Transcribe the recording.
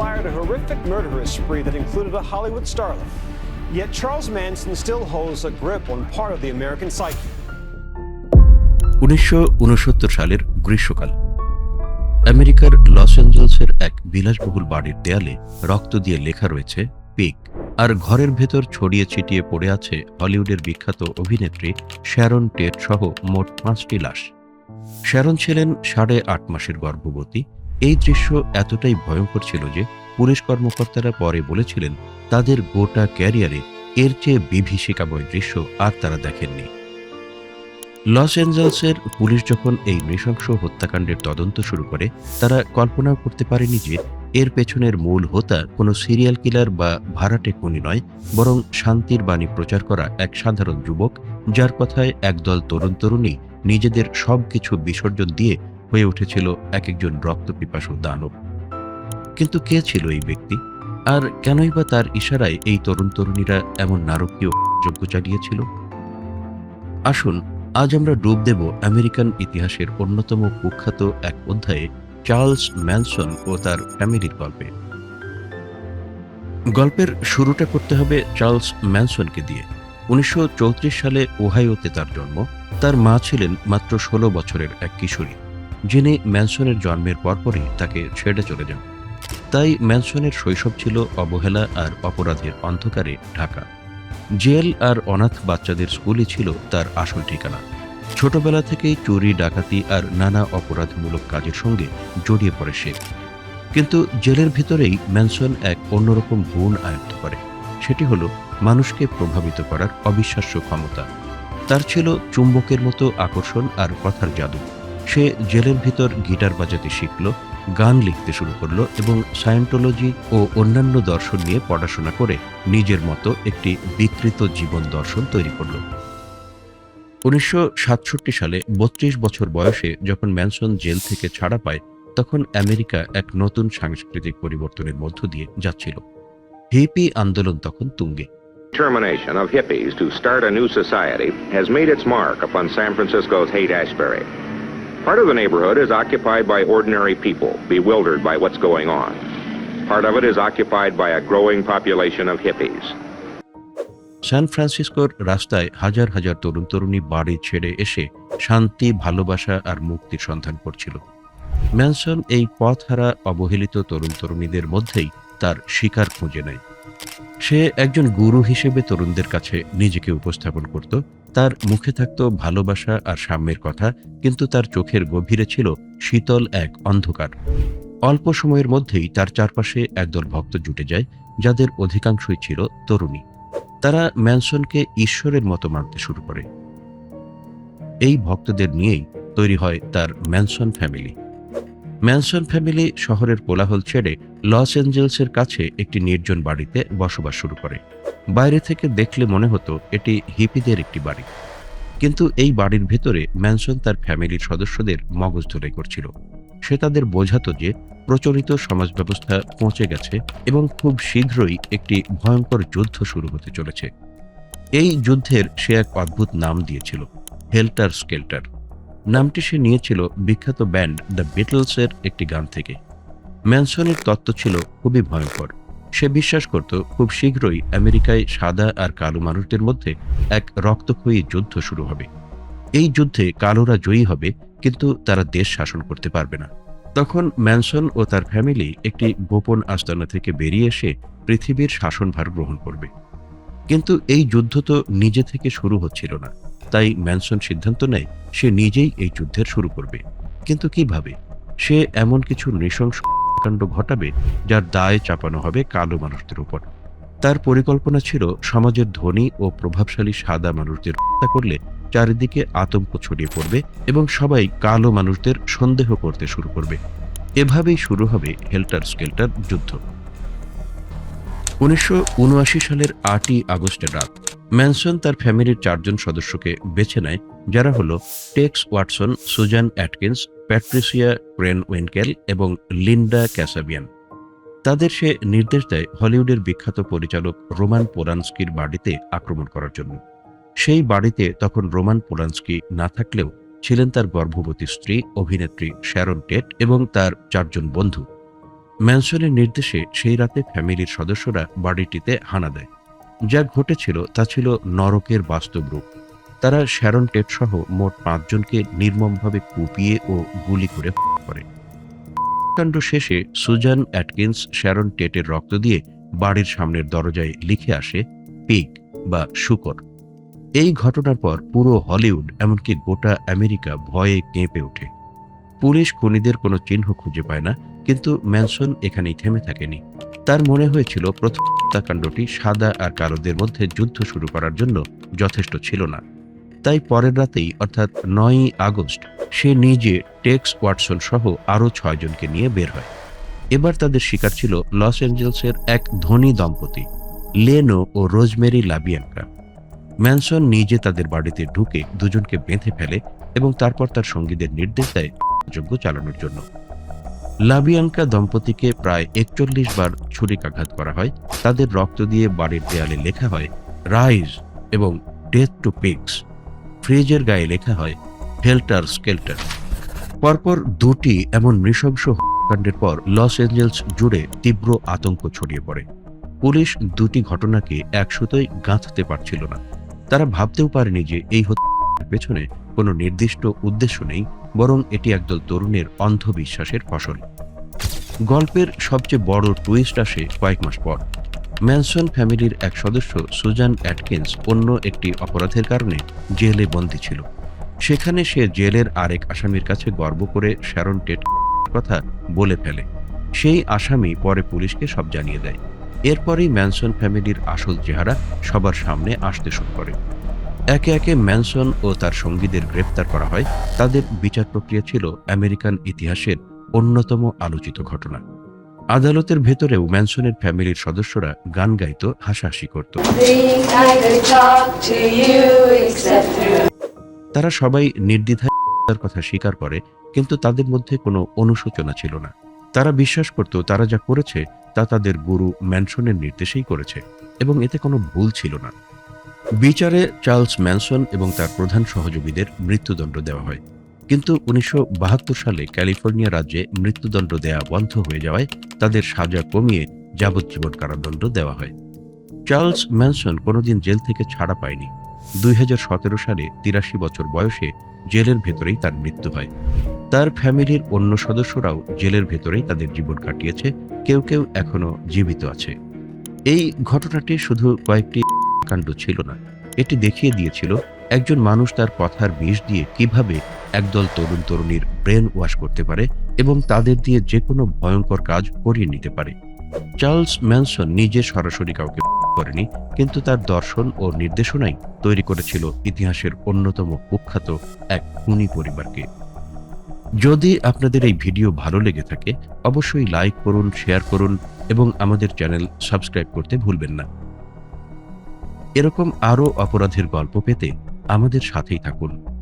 inspired a horrific murderous spree that included a Hollywood starlet. Yet Charles Manson still holds a grip on part of the American psyche. উনিশশো উনসত্তর সালের গ্রীষ্মকাল আমেরিকার loss অ্যাঞ্জেলসের এক বিলাসবহুল বাড়ির দেয়ালে রক্ত দিয়ে লেখা রয়েছে, পিক আর ঘরের ভেতর ছড়িয়ে ছিটিয়ে পড়ে আছে হলিউডের বিখ্যাত অভিনেত্রী শ্যারন টেট সহ মোট পাঁচটি লাশ শ্যারন ছিলেন সাড়ে আট মাসের গর্ভবতী এই দৃশ্য এতটাই ভয়ঙ্কর ছিল যে পুলিশ কর্মকর্তারা পরে বলেছিলেন, তাদের গোটা ক্যারিয়ারে এর চেয়ে বিভীষিকাময় দৃশ্য আর তারা দেখেননি। লস অ্যাঞ্জেলসের পুলিশ যখন এই নৃশংস হত্যাকাণ্ডের তদন্ত শুরু করে, তারা কল্পনাও করতে পারেনি যে এর পেছনের মূল হোতা কোনো সিরিয়াল কিলার বা ভাড়াটে খুনি নয়, বরং শান্তির বাণী প্রচার করা এক সাধারণ যুবক, যার কথায় একদল তরুণ তরুণী নিজেদের সব কিছু বিসর্জন দিয়ে হয়ে উঠেছিল এক একজন রক্তপিপাসু দানব। কিন্তু কে ছিল এই ব্যক্তি? আর কেনই বা তার ইশারায় এই তরুণ তরুণীরা এমন নারকীয় যজ্ঞ চালিয়েছিল? আসুন, আজ আমরা ডুব দেব আমেরিকান ইতিহাসের অন্যতম কুখ্যাত এক অধ্যায়ে চার্লস ম্যানসন ও তার ফ্যামিলির গল্পে। গল্পের শুরুটা করতে হবে চার্লস ম্যানসনকে দিয়ে। উনিশশো চৌত্রিশ সালে ওহাইওতে তার জন্ম। তার মা ছিলেন মাত্র ষোলো বছরের এক কিশোরী। যিনি ম্যানসনের জন্মের পরপরই তাকে ছেড়ে চলে যান। তাই ম্যানসনের শৈশব ছিল অবহেলা আর অপরাধের অন্ধকারে ঢাকা। জেল আর অনাথ বাচ্চাদের স্কুলই ছিল তার আসল ঠিকানা। ছোটবেলা থেকেই চুরি, ডাকাতি আর নানা অপরাধমূলক কাজের সঙ্গে জড়িয়ে পড়ে সে। কিন্তু জেলের ভিতরেই ম্যানসন এক অন্যরকম গুণ আয়ত্ত করে। সেটি হলো মানুষকে প্রভাবিত করার অবিশ্বাস্য ক্ষমতা। তার ছিল চুম্বকের মতো আকর্ষণ আর কথার জাদু। সে জেলের ভিতর গিটার বাজাতে শিখল, গান লিখতে শুরু করল এবং সায়েন্টোলজি ও অন্যান্য দর্শন নিয়ে পড়াশোনা করে নিজের মতো একটি বিকৃত জীবন দর্শন তৈরি করল। উনিশশো সাতষট্টি সালে বত্রিশ বছর বয়সে যখন ম্যানসন জেল থেকে ছাড়া পায়, তখন আমেরিকা এক নতুন সাংস্কৃতিক পরিবর্তনের মধ্য দিয়ে যাচ্ছিল। হিপি আন্দোলন তখন তুঙ্গে। Determination of hippies to start a new society has made its mark upon San Francisco's Haight-Ashbury. Part of the neighborhood is occupied by ordinary people, bewildered by what's going on. Part of it is occupied by a growing population of hippies. সান ফ্রান্সিসকোর রাস্তায় হাজার হাজার তরুণ তরুণী বাড়ি ছেড়ে এসে শান্তি ভালোবাসা আর মুক্তির সন্ধান করছিল ম্যানসন এই পথহারা অবহেলিত তরুণ তরুণীদের মধ্যেই তার শিকার খুঁজে নেয় সে একজন গুরু হিসেবে তরুণদের কাছে নিজেকে উপস্থাপন করত। তার মুখে থাকত ভালোবাসা আর সাম্যের কথা, কিন্তু তার চোখের গভীরে ছিল শীতল এক অন্ধকার। অল্প সময়ের মধ্যেই তার চারপাশে একদল ভক্ত জুটে যায়, যাদের অধিকাংশই ছিল তরুণী। তারা ম্যানসনকে ঈশ্বরের মতো মানতে শুরু করে। এই ভক্তদের নিয়েই তৈরি হয় তার ম্যানসন ফ্যামিলি। ম্যানসন ফ্যামিলি শহরের কোলাহল ছেড়ে লস অ্যাঞ্জেলসের কাছে একটি নির্জন বাড়িতে বসবাস শুরু করে। বাইরে থেকে দেখলে মনে হতো এটি হিপিদের একটি বাড়ি। কিন্তু এই বাড়ির ভেতরে ম্যানসন তার ফ্যামিলির সদস্যদের মগজ ধরে করছিল। সে তাদের বোঝাতো যে প্রচলিত সমাজ ব্যবস্থা পৌঁছে গেছে এবং খুব শীঘ্রই একটি ভয়ঙ্কর যুদ্ধ শুরু হতে চলেছে। এই যুদ্ধের সে এক অদ্ভুত নাম দিয়েছিল, হেল্টার স্কেল্টার। নামটি সে নিয়েছিল বিখ্যাত ব্যান্ড দ্য বিটলসের একটি গান থেকে। ম্যানসনের তত্ত্ব ছিল খুবই ভয়ঙ্কর। সে বিশ্বাস করত খুব শীঘ্রই আমেরিকায় সাদা আর কালো মানুষদের মধ্যে এক রক্তক্ষয়ী যুদ্ধ শুরু হবে। এই যুদ্ধে কালোরা জয়ী হবে, কিন্তু তারা দেশ শাসন করতে পারবে না। তখন ম্যানসন ও তার ফ্যামিলি একটি গোপন আস্তানা থেকে বেরিয়ে এসে পৃথিবীর শাসনভার গ্রহণ করবে। কিন্তু এই যুদ্ধ তো নিজে থেকে শুরু হচ্ছিল না। তাই ম্যানসন সিদ্ধান্ত নেয়, সে নিজেই এই যুদ্ধের শুরু করবে। কিন্তু কীভাবে? সে এমন কিছু নৃশংস কাণ্ড ঘটাবে, যার দায় চাপানো হবে কালো মানুষদের উপর। তার পরিকল্পনা ছিল সমাজের ধনী ও প্রভাবশালী সাদা মানুষদের হত্যা করলে চারিদিকে আতঙ্ক ছড়িয়ে পড়বে এবং সবাই কালো মানুষদের সন্দেহ করতে শুরু করবে। এভাবেই শুরু হবে হেল্টার স্কেল্টার যুদ্ধ। উনিশশো উনআশি সালের আটই আগস্টের রাত, ম্যানসন তার ফ্যামিলির চারজন সদস্যকে বেছে নেয়, যারা হলো Tex Watson, Susan Atkins Patricia Krenwinkel এবং লিন্ডা ক্যাসাবিয়ান। তাদের সে নির্দেশ দেয় হলিউডের বিখ্যাত পরিচালক রোমান পোরানস্কির বাড়িতে আক্রমণ করার জন্য। সেই বাড়িতে তখন রোমান পোলান্সকি না থাকলেও ছিলেন তার গর্ভবতী স্ত্রী, অভিনেত্রী শ্যারন টেট এবং তার চারজন বন্ধু। ম্যানসনের নির্দেশে সেই রাতে ফ্যামিলির সদস্যরা বাড়িটিতে হানা দেয়। যা ঘটেছিল তা ছিল নরকের বাস্তব রূপ। তারা শ্যারন টেট সহ মোট পাঁচজনকে নির্মমভাবে কুপিয়ে ও গুলি করে করে। কাণ্ড শেষে সুজান অ্যাটকিন্স শ্যারন টেটের রক্ত দিয়ে বাড়ির সামনের দরজায় লিখে আসে, পিগ বা শুকর এই ঘটনার পর পুরো হলিউড, এমনকি গোটা আমেরিকা ভয়ে কেঁপে ওঠে। পুলিশ খুনিদের কোনো চিহ্ন খুঁজে পায় না, কিন্তু ম্যানসন এখানেই থেমে থাকেনি। তার মনে হয়েছিল প্রথম হত্যাকাণ্ডটি সাদা আর কালোদের মধ্যে যুদ্ধ শুরু করার জন্য যথেষ্ট ছিল না। তাই পরের রাতেই, অর্থাৎ নয়ই আগস্ট, সে নিজে টেক্স ওয়াটসন সহ আরও ছয়জনকে নিয়ে বের হয়। এবার তাদের শিকার ছিল লস অ্যাঞ্জেলসের এক ধনী দম্পতি, লেনো ও রোজমেরি লাবিয়ানকা। ম্যানসন নিজে তাদের বাড়িতে ঢুকে দুজনকে বেঁধে ফেলে এবং তারপর তার সঙ্গীদের নির্দেশ দেয় যজ্ঞ চালানোর জন্য। লাবিয়াঙ্কা দম্পতিকে প্রায় একচল্লিশ বার ছুরিকাঘাত করা হয়। তাদের রক্ত দিয়ে বাড়ির দেয়ালে লেখা হয়, রাইজ এবং ডেথ টু পিক্স ফ্রিজের গায়ে লেখা হয় হেল্টার স্কেল্টার পরপর দুটি এমন নৃশংস হত্যাকাণ্ডের পর লস এঞ্জেলস জুড়ে তীব্র আতঙ্ক ছড়িয়ে পড়ে। পুলিশ দুটি ঘটনাকে একসুতোই গাঁথতে পারছিল না। তারা ভাবতেও পারেনি যে এই হত্যার পেছনে কোনো নির্দিষ্ট উদ্দেশ্য নেই, বরং এটি একদল তরুণের অন্ধবিশ্বাসের ফসল। গল্পের সবচেয়ে বড় টুইস্ট আসে কয়েক মাস পর। ম্যানসন ফ্যামিলির এক সদস্য সুজান অ্যাটকিন্স অন্য একটি অপরাধের কারণে জেলে বন্দী ছিল। সেখানে সে জেলের আরেক আসামির কাছে গর্ব করে শ্যারন টেট কথা বলে ফেলে। সেই আসামি পরে পুলিশকে সব জানিয়ে দেয়। এরপরেই ম্যানসন ফ্যামিলির আসল চেহারা সবার সামনে আসতে শুরু করে। একে একে ম্যানসন ও তার সঙ্গীদের গ্রেপ্তার করা হয়। তাদের বিচার প্রক্রিয়া ছিল আমেরিকান ইতিহাসের অন্যতম আলোচিত ঘটনা। আদালতের ভেতরেও ম্যানসনের ফ্যামিলির সদস্যরা গান গাইতো, হাসাহাসি করত। তারা সবাই নির্দ্বিধায় কথা স্বীকার করে, কিন্তু তাদের মধ্যে কোনো অনুশোচনা ছিল না। তারা বিশ্বাস করত, তারা যা করেছে, তা তাদের গুরু ম্যানসনের নির্দেশেই করেছে, এবং এতে কোনো ভুল ছিল না। বিচারে চার্লস ম্যানসন এবং তার প্রধান সহযোগীদের মৃত্যুদণ্ড দেওয়া হয়। কিন্তু উনিশশো বাহাত্তর সালে ক্যালিফোর্নিয়া রাজ্যে মৃত্যুদণ্ড দেয়া বন্ধ হয়ে যাওয়ায় তাদের সাজা কমিয়ে যাবজ্জীবন কারাদণ্ড দেওয়া হয়। চার্লস ম্যানসন কোনোদিন জেল থেকে ছাড়া পায়নি। দুই সালে তিরাশি বছর বয়সে জেলের ভেতরেই তার মৃত্যু হয়। তার ফ্যামিলির অন্য সদস্যরাও জেলের ভেতরেই তাদের জীবন কাটিয়েছে, কেউ কেউ এখনও জীবিত আছে। এই ঘটনাটি শুধু কয়েকটি কাণ্ড ছিল না, এটি দেখিয়ে দিয়েছিল একজন মানুষ তার কথার বিষ দিয়ে কীভাবে একদল তরুণ তরুণীর ব্রেন ওয়াশ করতে পারে এবং তাদের দিয়ে যে কোনো ভয়ঙ্কর কাজ করিয়ে নিতে পারে। চার্লস ম্যানসন নিজে সরাসরি কাউকে করেনি, কিন্তু তার দর্শন ও নির্দেশনাই তৈরি করেছিল ইতিহাসের অন্যতম কুখ্যাত এক খুনি পরিবারকে। যদি আপনাদের এই ভিডিও ভালো লেগে থাকে, অবশ্যই লাইক করুন, শেয়ার করুন এবং আমাদের চ্যানেল সাবস্ক্রাইব করতে ভুলবেন না। এরকম আরও অপরাধের গল্প পেতে আমাদের সাথেই থাকুন।